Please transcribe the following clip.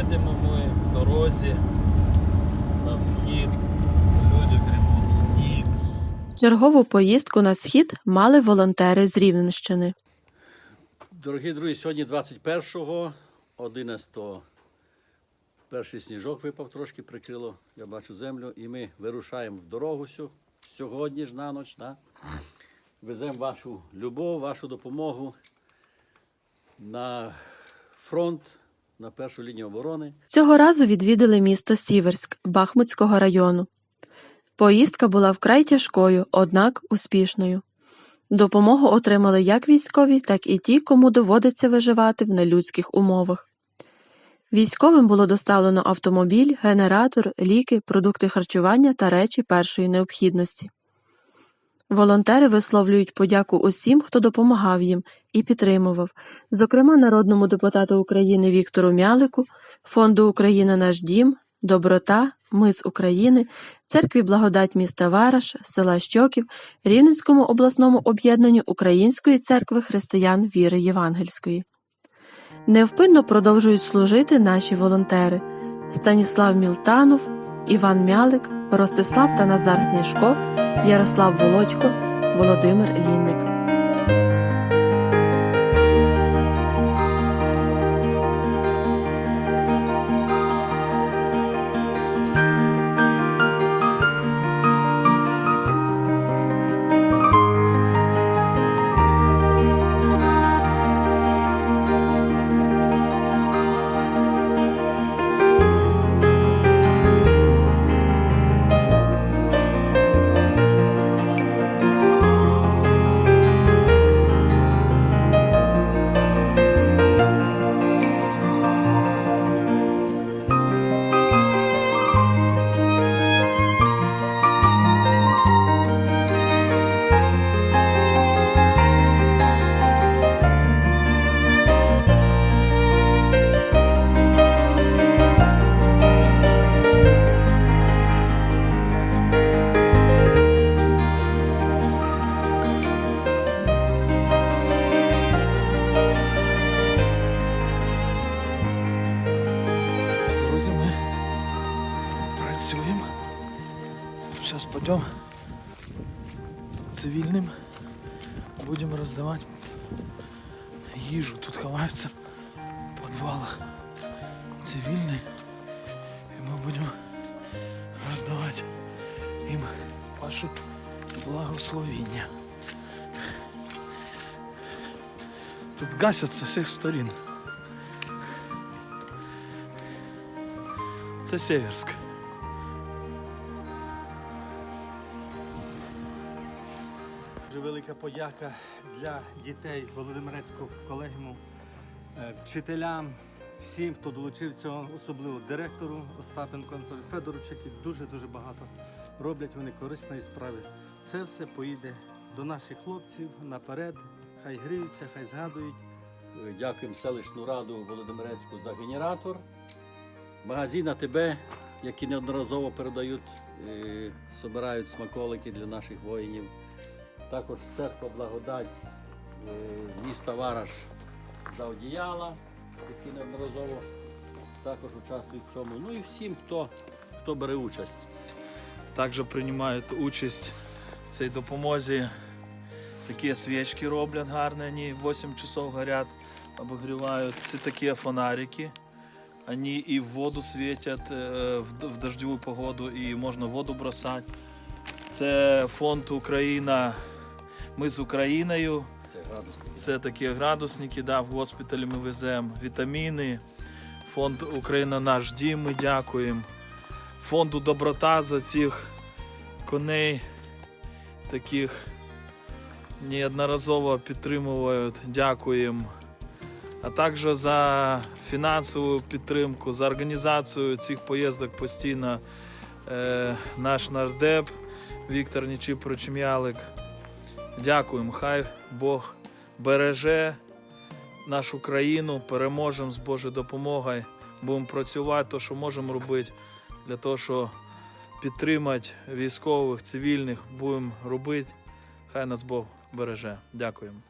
Їдемо ми в дорозі на схід. Люди грибуть сніг. Чергову поїздку на схід мали волонтери з Рівненщини. Дорогі друзі, сьогодні 21-го, 11-го. Перший сніжок випав трошки, прикрило, я бачу землю, і ми вирушаємо в дорогу сьогодні ж на ніч. Да? Веземо вашу любов, вашу допомогу на фронт, на першу лінію оборони. Цього разу відвідали місто Сіверськ Бахмутського району. Поїздка була вкрай тяжкою, однак успішною. Допомогу отримали як військові, так і ті, кому доводиться виживати в нелюдських умовах. Військовим було доставлено автомобіль, генератор, ліки, продукти харчування та речі першої необхідності. Волонтери висловлюють подяку усім, хто допомагав їм і підтримував, зокрема народному депутату України Віктору Мялику, Фонду Україна Наш Дім, Доброта, Ми з України, Церкві Благодать міста Вараш, села Щоків, Рівненському обласному об'єднанню Української церкви християн віри Євангельської. Невпинно продовжують служити наші волонтери Станіслав Мілтанов, Іван Мялик, Ростислав та Назар Сніжко, Ярослав Володько, Володимир Лінник. Пойдемо цивільним. Будемо роздавати їжу. Тут ховаються в підвалах цивільні. І ми будемо роздавати їм ваше благословіння. Тут гасять з усіх сторін. Це Северськ. Дуже велика подяка для дітей Володимирецького колегіуму, е, вчителям, всім, хто долучився, особливо директору Остапенко Антону Федоровичу, дуже-дуже багато роблять вони корисної справи. Це все поїде до наших хлопців наперед. Хай гріються, хай згадують. Е, Дякуємо селищну раду Володимирецьку за генератор. Магазин АТБ, які неодноразово передають, е, собирають смаколики для наших воїнів. Також церква Благодать е, міста Вараш за одіяла, які неодноразово також участвують в цьому. Ну і всім, хто, хто бере участь. Також приймають участь в цій допомозі. Такі свічки роблять гарні, вони 8 часов горять, обогрівають. Це такі фонарики. Они и в воду светят э, в д- погоду, і можна воду бросати. Це фонд Україна. Ми з Україною. Це радісно. Це такі градусники, да, в госпіталі ми веземо, вітаміни. Фонд Україна наш дім, ми дякуємо. Фонду Доброта за цих коней, таких неодноразово підтримують, дякуємо. А також за фінансову підтримку, за організацію цих поїздок постійно е, наш нардеп Віктор Нічіпрович М'ялик. Дякуємо, хай Бог береже нашу країну, переможемо з Божою допомогою. Будемо працювати, то, що можемо робити, для того, щоб підтримати військових, цивільних, будемо робити. Хай нас Бог береже. Дякуємо.